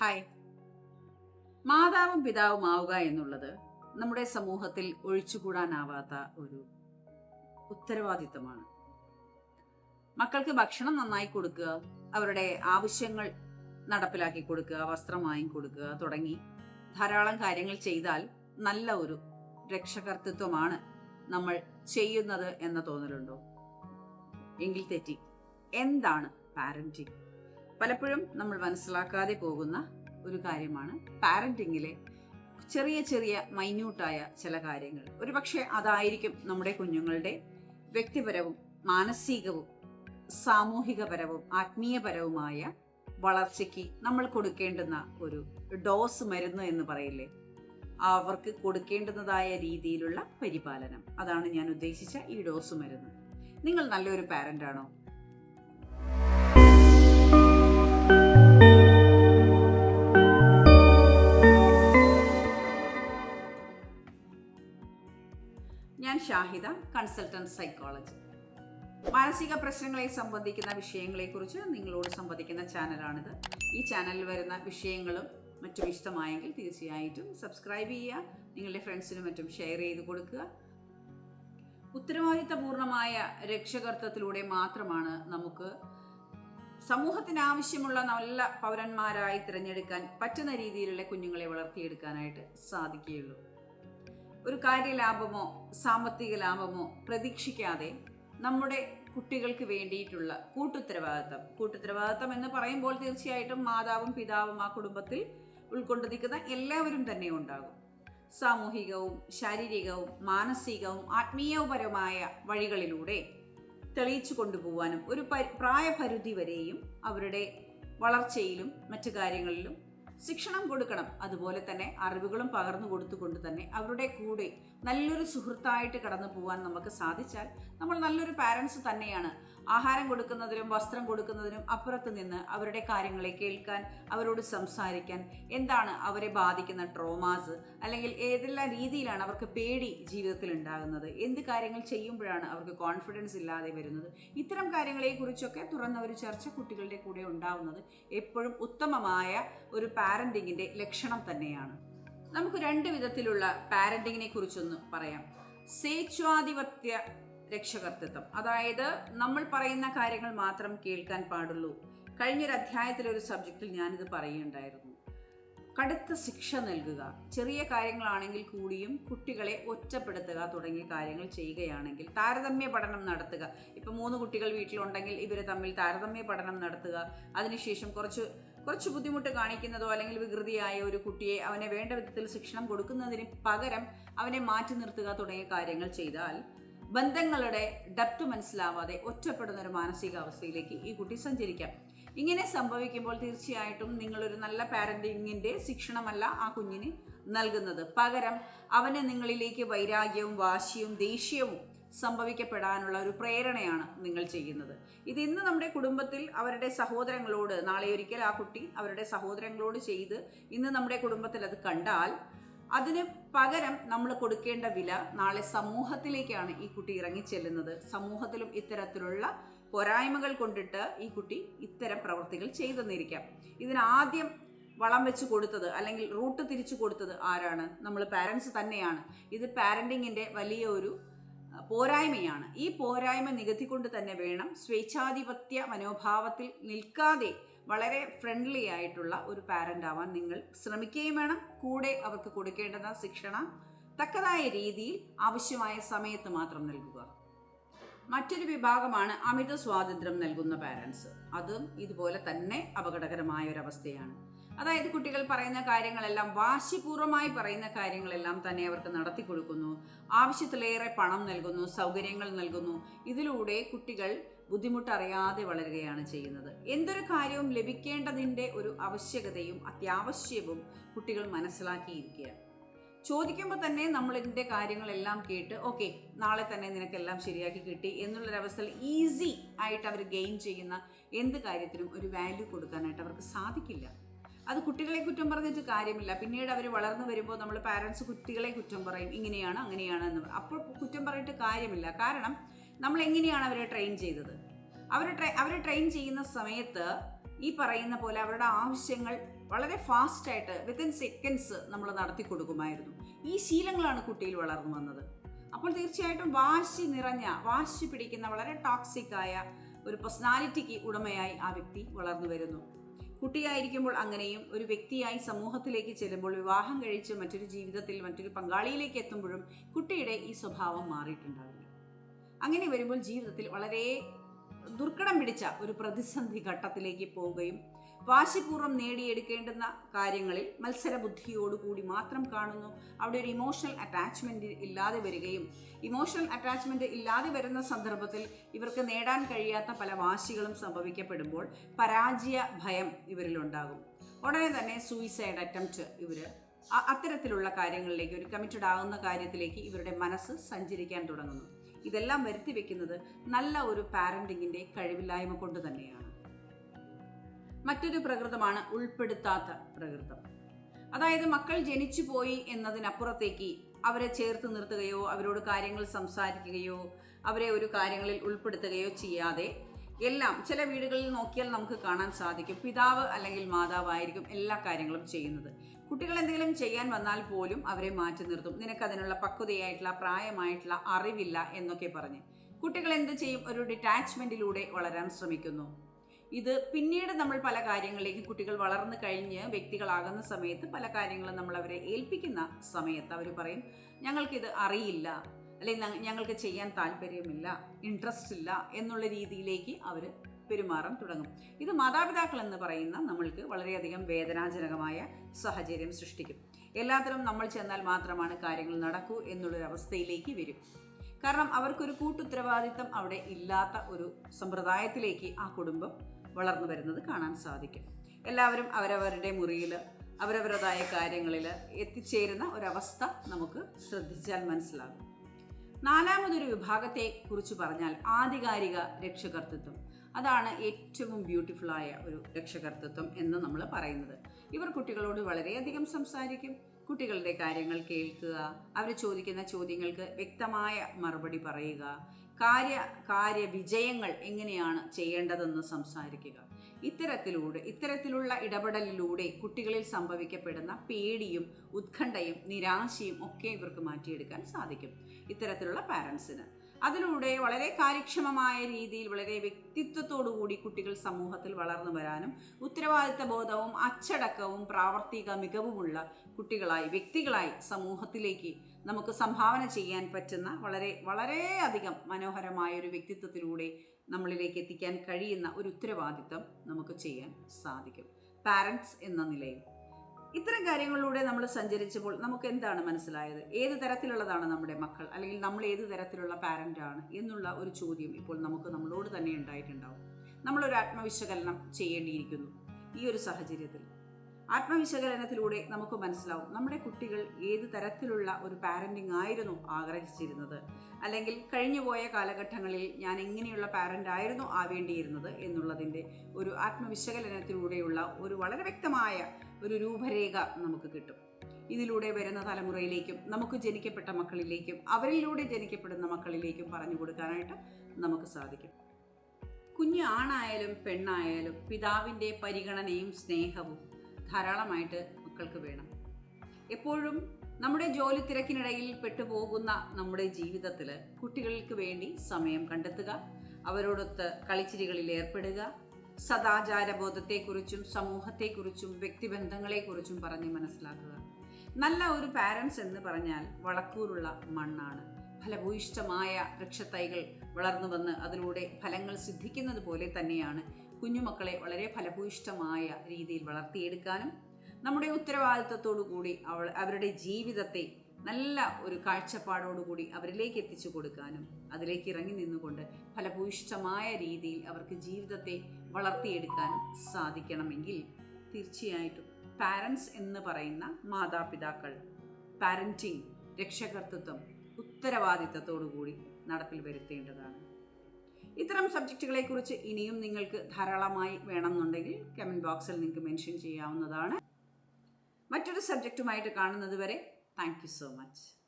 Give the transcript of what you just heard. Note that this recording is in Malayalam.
ഹായ്. മാതാവും പിതാവും ആവുക എന്നുള്ളത് നമ്മുടെ സമൂഹത്തിൽ ഒഴിച്ചുകൂടാനാവാത്ത ഒരു ഉത്തരവാദിത്തമാണ് മക്കൾക്ക് ഭക്ഷണം നന്നായി കൊടുക്കുക അവരുടെ ആവശ്യങ്ങൾ നടപ്പിലാക്കി കൊടുക്കുക വസ്ത്രം വാങ്ങിക്കൊടുക്കുക തുടങ്ങി ധാരാളം കാര്യങ്ങൾ ചെയ്താൽ നല്ല ഒരു രക്ഷകർത്തൃത്വമാണ് നമ്മൾ ചെയ്യുന്നത് എന്ന തോന്നലുണ്ടോ? എങ്കിൽ തെറ്റി. എന്താണ് പാരന്റിങ് പലപ്പോഴും നമ്മൾ മനസ്സിലാക്കാതെ പോകുന്ന ഒരു കാര്യമാണ് പാരന്റിങ്ങിലെ ചെറിയ ചെറിയ മൈന്യൂട്ടായ ചില കാര്യങ്ങൾ. ഒരുപക്ഷെ അതായിരിക്കും നമ്മുടെ കുഞ്ഞുങ്ങളുടെ വ്യക്തിപരവും മാനസികവും സാമൂഹികപരവും ആത്മീയപരവുമായ വളർച്ചയ്ക്ക് നമ്മൾ കൊടുക്കേണ്ടുന്ന ഒരു ഡോസ് മരുന്ന് എന്ന് പറയില്ലേ? അവർക്ക് കൊടുക്കേണ്ടുന്നതായ രീതിയിലുള്ള പരിപാലനം. അതാണ് ഞാൻ ഉദ്ദേശിച്ച ഈ ഡോസ് മരുന്ന്. നിങ്ങൾ നല്ലൊരു പാരന്റ് ആണോ ഷാഹിദ കൺസൾട്ടന്റ് സൈക്കോളജി. മാനസിക പ്രശ്നങ്ങളെ സംബന്ധിക്കുന്ന വിഷയങ്ങളെക്കുറിച്ച് നിങ്ങളോട് സംവദിക്കുന്ന ചാനലാണിത്. ഈ ചാനലിൽ വരുന്ന വിഷയങ്ങളും മറ്റും ഇഷ്ടമായെങ്കിൽ തീർച്ചയായിട്ടും സബ്സ്ക്രൈബ് ചെയ്യുക നിങ്ങളുടെ ഫ്രണ്ട്സിനും മറ്റും ഷെയർ ചെയ്ത് കൊടുക്കുക. ഉത്തരവാദിത്തപൂർണമായ രക്ഷകർത്തത്തിലൂടെ മാത്രമാണ് നമുക്ക് സമൂഹത്തിന് ആവശ്യമുള്ള നല്ല പൗരന്മാരായി തിരഞ്ഞെടുക്കാൻ പറ്റുന്ന രീതിയിലുള്ള കുഞ്ഞുങ്ങളെ വളർത്തിയെടുക്കാനായിട്ട് സാധിക്കുകയുള്ളൂ. ഒരു കാര്യലാഭമോ സാമ്പത്തിക ലാഭമോ പ്രതീക്ഷിക്കാതെ നമ്മുടെ കുട്ടികൾക്ക് വേണ്ടിയിട്ടുള്ള കൂട്ടുത്തരവാദിത്തം. കൂട്ടുത്തരവാദിത്തം എന്ന് പറയുമ്പോൾ തീർച്ചയായിട്ടും മാതാവും പിതാവും ആ കുടുംബത്തിൽ ഉൾക്കൊണ്ടു നിൽക്കുന്ന എല്ലാവരും തന്നെ ഉണ്ടാകും. സാമൂഹികവും ശാരീരികവും മാനസികവും ആത്മീയപരമായ വഴികളിലൂടെ തെളിയിച്ചു കൊണ്ടുപോകാനും ഒരു പരി- പ്രായപരിധി വരെയും അവരുടെ വളർച്ചയിലും മറ്റു കാര്യങ്ങളിലും ശിക്ഷണം കൊടുക്കണം. അതുപോലെ തന്നെ അറിവുകളും പകർന്നു കൊടുത്തുകൊണ്ട് തന്നെ അവരുടെ കൂടെ നല്ലൊരു സുഹൃത്തായിട്ട് കടന്നു പോകാൻ നമുക്ക് സാധിച്ചാൽ നമ്മൾ നല്ലൊരു പാരൻസ് തന്നെയാണ്. ആഹാരം കൊടുക്കുന്നതിനും വസ്ത്രം കൊടുക്കുന്നതിനും അപ്പുറത്ത് നിന്ന് അവരുടെ കാര്യങ്ങളെ കേൾക്കാൻ അവരോട് സംസാരിക്കാൻ എന്താണ് അവരെ ബാധിക്കുന്ന ട്രോമാസ് അല്ലെങ്കിൽ ഏതെല്ലാം രീതിയിലാണ് അവർക്ക് പേടി ജീവിതത്തിൽ ഉണ്ടാകുന്നത്? എന്ത് കാര്യങ്ങൾ ചെയ്യുമ്പോഴാണ് അവർക്ക് കോൺഫിഡൻസ് ഇല്ലാതെ വരുന്നത്? ഇത്തരം കാര്യങ്ങളെക്കുറിച്ചൊക്കെ തുറന്ന ഒരു ചർച്ച കുട്ടികളുടെ കൂടെ ഉണ്ടാവുന്നത് എപ്പോഴും ഉത്തമമായ ഒരു പാരന്റിങ്ങിന്റെ ലക്ഷണം തന്നെയാണ്. നമുക്ക് രണ്ട് വിധത്തിലുള്ള പാരന്റിങ്ങിനെ കുറിച്ചൊന്ന് പറയാം. സ്വേച്ഛാധിപത്യ രക്ഷകർത്തൃത്വം അതായത് നമ്മൾ പറയുന്ന കാര്യങ്ങൾ മാത്രം കേൾക്കാൻ പാടുള്ളൂ. കഴിഞ്ഞൊരു അധ്യായത്തിലെ ഒരു സബ്ജക്റ്റിൽ ഞാനിത് പറയുകയുണ്ടായിരുന്നു. കടുത്ത ശിക്ഷ നൽകുക. ചെറിയ കാര്യങ്ങളാണെങ്കിൽ കൂടിയും കുട്ടികളെ ഒറ്റപ്പെടുത്തുക തുടങ്ങിയ കാര്യങ്ങൾ ചെയ്യുകയാണെങ്കിൽ താരതമ്യ പഠനം നടത്തുക. ഇപ്പം മൂന്ന് കുട്ടികൾ വീട്ടിലുണ്ടെങ്കിൽ ഇവർ തമ്മിൽ താരതമ്യ പഠനം നടത്തുക. അതിനുശേഷം കുറച്ച് കുറച്ച് ബുദ്ധിമുട്ട് കാണിക്കുന്നതോ അല്ലെങ്കിൽ വികൃതിയായ ഒരു കുട്ടിയെ അവനെ വേണ്ട വിധത്തിൽ ശിക്ഷണം കൊടുക്കുന്നതിന് പകരം അവനെ മാറ്റി നിർത്തുക തുടങ്ങിയ കാര്യങ്ങൾ ചെയ്താൽ ബന്ധങ്ങളുടെ ഡെപ്ത് മനസ്സിലാവാതെ ഒറ്റപ്പെടുന്ന ഒരു മാനസികാവസ്ഥയിലേക്ക് ഈ കുട്ടി സഞ്ചരിക്കാം. ഇങ്ങനെ സംഭവിക്കുമ്പോൾ തീർച്ചയായിട്ടും നിങ്ങളൊരു നല്ല പാരന്റിങ്ങിന്റെ ശിക്ഷണമല്ല ആ കുഞ്ഞിന് നൽകുന്നത്. പകരം അവന് നിങ്ങളിലേക്ക് വൈരാഗ്യവും വാശിയും ദേഷ്യവും സംഭവിക്കപ്പെടാനുള്ള ഒരു പ്രേരണയാണ് നിങ്ങൾ ചെയ്യുന്നത്. ഇത് ഇന്ന് നമ്മുടെ കുടുംബത്തിൽ അവരുടെ സഹോദരങ്ങളോട് നാളെ ഒരിക്കൽ ആ കുട്ടി അവരുടെ സഹോദരങ്ങളോട് ചെയ്ത് ഇന്ന് നമ്മുടെ കുടുംബത്തിൽ അത് കണ്ടാൽ അതിന് പകരം നമ്മൾ കൊടുക്കേണ്ട വില നാളെ സമൂഹത്തിലേക്കാണ് ഈ കുട്ടി ഇറങ്ങിച്ചെല്ലുന്നത്. സമൂഹത്തിലും ഇത്തരത്തിലുള്ള പോരായ്മകൾ കൊണ്ടിട്ട് ഈ കുട്ടി ഇത്തരം പ്രവൃത്തികൾ ചെയ്തെന്നിരിക്കാം ഇതിനാദ്യം വളം വെച്ച് കൊടുത്തത് അല്ലെങ്കിൽ റൂട്ട് തിരിച്ചു കൊടുത്തത് ആരാണ്? നമ്മൾ പാരൻസ് തന്നെയാണ്. ഇത് പാരന്റിങ്ങിന്റെ വലിയ ഒരു പോരായ്മയാണ്. ഈ പോരായ്മ നികത്തിക്കൊണ്ട് തന്നെ വേണം സ്വേച്ഛാധിപത്യ മനോഭാവത്തിൽ നിൽക്കാതെ വളരെ ഫ്രണ്ട്ലി ആയിട്ടുള്ള ഒരു പാരന്റ് ആവാൻ നിങ്ങൾ ശ്രമിക്കുകയും വേണം. കൂടെ അവർക്ക് കൊടുക്കേണ്ടുന്ന ശിക്ഷണ തക്കതായ രീതിയിൽ ആവശ്യമായ സമയത്ത് മാത്രം നൽകുക. മറ്റൊരു വിഭാഗമാണ് അമിത സ്വാതന്ത്ര്യം നൽകുന്ന പാരൻസ് അതും ഇതുപോലെ തന്നെ അപകടകരമായ ഒരവസ്ഥയാണ് അതായത് കുട്ടികൾ പറയുന്ന കാര്യങ്ങളെല്ലാം വാശിപൂർവമായി പറയുന്ന കാര്യങ്ങളെല്ലാം തന്നെ അവർക്ക് നടത്തി കൊടുക്കുന്നു. ആവശ്യത്തിലേറെ പണം നൽകുന്നു സൗകര്യങ്ങൾ നൽകുന്നു. ഇതിലൂടെ കുട്ടികൾ ബുദ്ധിമുട്ടറിയാതെ വളരുകയാണ് ചെയ്യുന്നത്. എന്തൊരു കാര്യവും ലഭിക്കേണ്ടതിന്റെ ഒരു ആവശ്യകതയും അത്യാവശ്യവും കുട്ടികൾ മനസ്സിലാക്കിയിരിക്കുകയാണ്. ചോദിക്കുമ്പോൾ തന്നെ നമ്മൾ ഇതിന്റെ കാര്യങ്ങളെല്ലാം കേട്ട് ഓക്കെ നാളെ തന്നെ നിനക്കെല്ലാം ശരിയാക്കി കിട്ടി എന്നുള്ളൊരവസ്ഥയിൽ ഈസി ആയിട്ട് അവർ ഗെയിൻ ചെയ്യുന്ന എന്ത് കാര്യത്തിനും ഒരു വാല്യൂ കൊടുക്കാനായിട്ട് അവർക്ക് സാധിക്കില്ല. അത് കുട്ടികളെ കുറ്റം പറഞ്ഞിട്ട് കാര്യമില്ല. പിന്നീട് അവർ വളർന്നു വരുമ്പോൾ നമ്മൾ പാരൻസ് കുട്ടികളെ കുറ്റം പറയും. ഇങ്ങനെയാണ് അങ്ങനെയാണ് എന്ന്. അപ്പോൾ കുറ്റം പറഞ്ഞിട്ട് കാര്യമില്ല. കാരണം നമ്മൾ എങ്ങനെയാണ് അവരെ ട്രെയിൻ ചെയ്തത്? അവർ ട്രെ അവർ ട്രെയിൻ ചെയ്യുന്ന സമയത്ത് ഈ പറയുന്ന പോലെ അവരുടെ ആവശ്യങ്ങൾ വളരെ ഫാസ്റ്റായിട്ട് വിത്തിൻ സെക്കൻഡ്സ് നമ്മൾ നടത്തി കൊടുക്കുമായിരുന്നു. ഈ ശീലങ്ങളാണ് കുട്ടിയിൽ വളർന്നു വന്നത്. അപ്പോൾ തീർച്ചയായിട്ടും വാശി നിറഞ്ഞ വാശി പിടിക്കുന്ന വളരെ ടോക്സിക് ആയ ഒരു പേഴ്സണാലിറ്റിക്ക് ഉടമയായി ആ വ്യക്തി വളർന്നു വരുന്നു. കുട്ടിയായിരിക്കുമ്പോൾ അങ്ങനെയും ഒരു വ്യക്തിയായി സമൂഹത്തിലേക്ക് ചെല്ലുമ്പോൾ വിവാഹം കഴിച്ച് മറ്റൊരു ജീവിതത്തിൽ മറ്റൊരു പങ്കാളിയിലേക്ക് എത്തുമ്പോഴും കുട്ടിയുടെ ഈ സ്വഭാവം മാറിയിട്ടുണ്ടാവില്ല. അങ്ങനെ വരുമ്പോൾ ജീവിതത്തിൽ വളരെ ദുർഘടം പിടിച്ച ഒരു പ്രതിസന്ധി ഘട്ടത്തിലേക്ക് പോവുകയും വാശിപൂർവം നേടിയെടുക്കേണ്ടുന്ന കാര്യങ്ങളിൽ മത്സരബുദ്ധിയോടുകൂടി മാത്രം കാണുന്നു. അവിടെ ഒരു ഇമോഷണൽ അറ്റാച്ച്മെന്റ് ഇല്ലാതെ വരികയും ഇമോഷണൽ അറ്റാച്ച്മെന്റ് ഇല്ലാതെ വരുന്ന സന്ദർഭത്തിൽ ഇവർക്ക് നേടാൻ കഴിയാത്ത പല വാശികളും സംഭവിക്കപ്പെടുമ്പോൾ പരാജയ ഭയം ഇവരിലുണ്ടാകും. ഉടനെ തന്നെ സൂയിസൈഡ് അറ്റംപ്റ്റ് ഇവർ അത്തരത്തിലുള്ള കാര്യങ്ങളിലേക്ക് ഒരു കമ്മിറ്റഡ് ആകുന്ന കാര്യത്തിലേക്ക് ഇവരുടെ മനസ്സ് സഞ്ചരിക്കാൻ തുടങ്ങുന്നു. ഇതെല്ലാം വരുത്തി വെക്കുന്നത് നല്ല ഒരു പാരന്റിങ്ങിന്റെ കഴിവില്ലായ്മ കൊണ്ട് തന്നെയാണ്. മറ്റൊരു പ്രകൃതമാണ് ഉൾപ്പെടുത്താത്ത പ്രകൃതം. അതായത് മക്കൾ ജനിച്ചു പോയി എന്നതിനപ്പുറത്തേക്ക് അവരെ ചേർത്ത് നിർത്തുകയോ അവരോട് കാര്യങ്ങൾ സംസാരിക്കുകയോ അവരെ ഒരു കാര്യങ്ങളിൽ ഉൾപ്പെടുത്തുകയോ ചെയ്യാതെ എല്ലാം ചില വീടുകളിൽ നോക്കിയാൽ നമുക്ക് കാണാൻ സാധിക്കും. പിതാവ് അല്ലെങ്കിൽ മാതാവായിരിക്കും എല്ലാ കാര്യങ്ങളും ചെയ്യുന്നത്. കുട്ടികൾ എന്തെങ്കിലും ചെയ്യാൻ വന്നാൽ പോലും അവരെ മാറ്റി നിർത്തും. നിനക്ക് അതിനുള്ള പക്വതയായിട്ടുള്ള പ്രായമായിട്ടുള്ള അറിവില്ല എന്നൊക്കെ പറഞ്ഞ് കുട്ടികൾ എന്ത് ചെയ്യും? ഒരു ഡിറ്റാച്ച്മെന്റിലൂടെ വളരാൻ ശ്രമിക്കുന്നു. ഇത് പിന്നീട് നമ്മൾ പല കാര്യങ്ങളിലേക്ക് കുട്ടികൾ വളർന്നു കഴിഞ്ഞ് വ്യക്തികളാകുന്ന സമയത്ത് പല കാര്യങ്ങളും നമ്മൾ അവരെ ഏൽപ്പിക്കുന്ന സമയത്ത് അവർ പറയും ഞങ്ങൾക്കിത് അറിയില്ല. അല്ലെങ്കിൽ ഞങ്ങൾക്ക് ചെയ്യാൻ താല്പര്യമില്ല ഇൻട്രസ്റ്റ് ഇല്ല എന്നുള്ള രീതിയിലേക്ക് അവർ പെരുമാറാൻ തുടങ്ങും. ഇത് മാതാപിതാക്കൾ എന്ന് പറയുന്ന നമ്മൾക്ക് വളരെയധികം വേദനാജനകമായ സാഹചര്യം സൃഷ്ടിക്കും. എല്ലാത്തരം നമ്മൾ ചെന്നാൽ മാത്രമാണ് കാര്യങ്ങൾ നടക്കൂ എന്നുള്ളൊരവസ്ഥയിലേക്ക് വരും. കാരണം അവർക്കൊരു കൂട്ടുത്തരവാദിത്തം അവിടെ ഇല്ലാത്ത ഒരു സമ്പ്രദായത്തിലേക്ക് ആ കുടുംബം വളർന്നു വരുന്നത് കാണാൻ സാധിക്കും. എല്ലാവരും അവരവരുടെ മുറിയിൽ അവരവരുടേതായ കാര്യങ്ങളിൽ എത്തിച്ചേരുന്ന ഒരവസ്ഥ നമുക്ക് ശ്രദ്ധിച്ചാൽ മനസ്സിലാകും. നാലാമതൊരു വിഭാഗത്തെ കുറിച്ച് പറഞ്ഞാൽ ആധികാരിക രക്ഷകർത്തൃത്വം. അതാണ് ഏറ്റവും ബ്യൂട്ടിഫുള്ളായ ഒരു രക്ഷകർത്തൃത്വം എന്ന് നമ്മൾ പറയുന്നത്. ഇവർ കുട്ടികളോട് വളരെയധികം സംസാരിക്കും. കുട്ടികളുടെ കാര്യങ്ങൾ കേൾക്കുക അവർ ചോദിക്കുന്ന ചോദ്യങ്ങൾക്ക് വ്യക്തമായ മറുപടി പറയുക. കാര്യ കാര്യ വിജയങ്ങൾ എങ്ങനെയാണ് ചെയ്യേണ്ടതെന്ന് സംസാരിക്കുക. ഇത്തരത്തിലൂടെ ഇത്തരത്തിലുള്ള ഇടപെടലിലൂടെ കുട്ടികളിൽ സംഭവിക്കപ്പെടുന്ന പേടിയും ഉത്കണ്ഠയും നിരാശയും ഒക്കെ ഇവർക്ക് മാറ്റിയെടുക്കാൻ സാധിക്കും. ഇത്തരത്തിലുള്ള പാരൻസിന്. അതിലൂടെ വളരെ കാര്യക്ഷമമായ രീതിയിൽ വളരെ വ്യക്തിത്വത്തോടുകൂടി കുട്ടികൾ സമൂഹത്തിൽ വളർന്നു വരാനും ഉത്തരവാദിത്ത ബോധവും അച്ചടക്കവും പ്രാവർത്തിക മികവുമുള്ള കുട്ടികളായി വ്യക്തികളായി സമൂഹത്തിലേക്ക് നമുക്ക് സംഭാവന ചെയ്യാൻ പറ്റുന്ന വളരെ വളരെയധികം മനോഹരമായ ഒരു വ്യക്തിത്വത്തിലൂടെ നമ്മളിലേക്ക് എത്തിക്കാൻ കഴിയുന്ന ഒരു ഉത്തരവാദിത്തം നമുക്ക് ചെയ്യാൻ സാധിക്കും. പാരൻസ് എന്ന നിലയിൽ. ഇത്തരം കാര്യങ്ങളിലൂടെ നമ്മൾ സഞ്ചരിച്ചപ്പോൾ നമുക്ക് എന്താണ് മനസ്സിലായത്? ഏത് തരത്തിലുള്ളതാണ് നമ്മുടെ മക്കൾ? അല്ലെങ്കിൽ നമ്മൾ ഏത് തരത്തിലുള്ള പാരന്റ് ആണ്? എന്നുള്ള ഒരു ചോദ്യം ഇപ്പോൾ നമുക്ക് നമ്മളോട് തന്നെ ഉണ്ടായിട്ടുണ്ടാവും. നമ്മളൊരു ആത്മവിശകലനം ചെയ്യേണ്ടിയിരിക്കുന്നു ഈ ഒരു സാഹചര്യത്തിൽ. ആത്മവിശകലനത്തിലൂടെ നമുക്ക് മനസ്സിലാവും നമ്മുടെ കുട്ടികൾ ഏത് തരത്തിലുള്ള ഒരു പാരന്റിംഗ് ആയിരുന്നു ആഗ്രഹിച്ചിരുന്നത്? അല്ലെങ്കിൽ കഴിഞ്ഞുപോയ കാലഘട്ടങ്ങളിൽ ഞാൻ എങ്ങനെയുള്ള പാരന്റ് ആയിരുന്നു ആവേണ്ടിയിരുന്നത് എന്നുള്ളതിന്റെ ഒരു ആത്മവിശകലനത്തിലൂടെയുള്ള ഒരു വളരെ വ്യക്തമായ ഒരു രൂപരേഖ നമുക്ക് കിട്ടും. ഇതിലൂടെ വരുന്ന തലമുറയിലേക്കും നമുക്ക് ജനിക്കപ്പെട്ട മക്കളിലേക്കും അവരിലൂടെ ജനിക്കപ്പെടുന്ന മക്കളിലേക്കും പറഞ്ഞു കൊടുക്കാനായിട്ട് നമുക്ക് സാധിക്കും. കുഞ്ഞ് ആണായാലും പെണ്ണായാലും പിതാവിന്റെ പരിഗണനയും സ്നേഹവും ധാരാളമായിട്ട് മക്കൾക്ക് വേണം. എപ്പോഴും നമ്മുടെ ജോലി തിരക്കിനിടയിൽ പെട്ടുപോകുന്ന നമ്മുടെ ജീവിതത്തിൽ കുട്ടികൾക്ക് വേണ്ടി സമയം കണ്ടെത്തുക അവരോടൊത്ത് കളിച്ചിരികളിൽ ഏർപ്പെടുക സദാചാരബോധത്തെക്കുറിച്ചും സമൂഹത്തെക്കുറിച്ചും വ്യക്തിബന്ധങ്ങളെക്കുറിച്ചും പറഞ്ഞ് മനസ്സിലാക്കുക. നല്ല ഒരു പാരൻസ് എന്ന് പറഞ്ഞാൽ വളക്കൂറുള്ള മണ്ണാണ്. ഫലഭൂയിഷ്ടമായ വൃക്ഷത്തൈകൾ വളർന്നു വന്ന് അതിലൂടെ ഫലങ്ങൾ സിദ്ധിക്കുന്നത് പോലെ തന്നെയാണ് കുഞ്ഞുമക്കളെ വളരെ ഫലഭൂയിഷ്ടമായ രീതിയിൽ വളർത്തിയെടുക്കാനും നമ്മുടെ കൂടി അവൾ അവരുടെ ജീവിതത്തെ നല്ല ഒരു കാഴ്ചപ്പാടോടുകൂടി അവരിലേക്ക് എത്തിച്ചു കൊടുക്കാനും അതിലേക്ക് ഇറങ്ങി നിന്നുകൊണ്ട് ഫലഭൂയിഷ്ടമായ രീതിയിൽ അവർക്ക് ജീവിതത്തെ വളർത്തിയെടുക്കാനും സാധിക്കണമെങ്കിൽ തീർച്ചയായിട്ടും പാരൻസ് എന്ന് പറയുന്ന മാതാപിതാക്കൾ പാരന്റിങ് രക്ഷകർത്തൃത്വം ഉത്തരവാദിത്തത്തോടു കൂടി നടപ്പിൽ വരുത്തേണ്ടതാണ്. ഇത്തരം സബ്ജക്റ്റുകളെക്കുറിച്ച് ഇനിയും നിങ്ങൾക്ക് ധാരാളമായി വേണമെന്നുണ്ടെങ്കിൽ കമന്റ് ബോക്സിൽ നിങ്ങൾക്ക് മെൻഷൻ ചെയ്യാവുന്നതാണ്. മറ്റൊരു സബ്ജക്റ്റുമായിട്ട് കാണുന്നത് വരെ താങ്ക് യു സോ മച്ച്